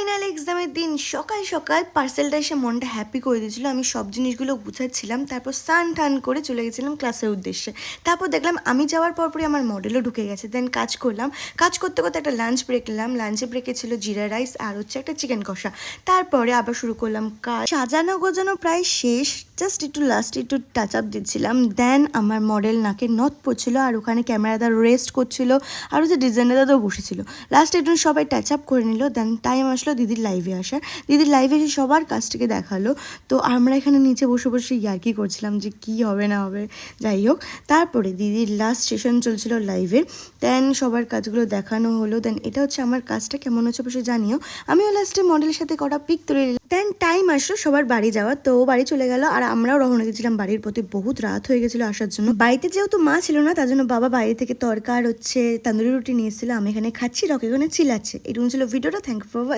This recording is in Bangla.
ফাইনাল এক্সামের দিন সকাল সকাল পার্সেলটা এসে মনটা হ্যাপি করে দিয়েছিল। আমি সব জিনিসগুলো গুছাচ্ছিলাম, তারপর স্নান টান করে চলে গেছিলাম ক্লাসের উদ্দেশ্যে। তারপর দেখলাম আমি যাওয়ার পরপরই আমার মডেলও ঢুকে গেছে। দেন কাজ করলাম। কাজ করতে করতে একটা লাঞ্চ ব্রেক নিলাম। লাঞ্চে ব্রেকে ছিল জিরা রাইস আর হচ্ছে একটা চিকেন কষা। তারপরে আবার শুরু করলাম কাজ। সাজানো গোজানো প্রায় শেষ। জাস্ট একটু লাস্ট একটু টাচ আপ দিচ্ছিলাম। দেন আমার মডেল নাকে নথ পড়ছিল আর ওখানে ক্যামেরাটা রেস্ট করছিল আর হচ্ছে ডিজাইনার দাদাও বসেছিল। লাস্ট একটু সবাই টাচ আপ করে নিল। দেন টাইম আসলো দিদির লাইভে আসার দিদির লাইভে এসে সবার কাজটাকে দেখাল। তো আমরা এখানে নিচে বসে বসে ইয়ার্কি করছিলাম যে কি হবে না হবে। যাই হোক, তারপরে দিদির লাস্ট সেশন চলছিল লাইভের দেন সবার কাজগুলো দেখানো হলো। দেন এটা হচ্ছে আমার কাজটা কেমন হচ্ছে অবশ্যই জানিও। আমিও লাস্টে মডেলের সাথে কটা পিক তুলে নিলাম। দেন টাইম আসলো সবার বাড়ি যাওয়ার। তো বাড়ি চলে গেল। আর আমরাও রওনা গেছিলাম বাড়ির প্রতি। বহুত রাত হয়ে গেছিল আসার জন্য। বাড়িতে যেহেতু মা ছিল না, তার জন্য বাবা বাইরে থেকে তরকার হচ্ছে, তান্দুরি রুটি নিয়ে এসেছিল। আমি এখানে খাচ্ছি, রক এখানে চিলাচ্ছে এটুকু ছিল ভিডিওটা। Thank for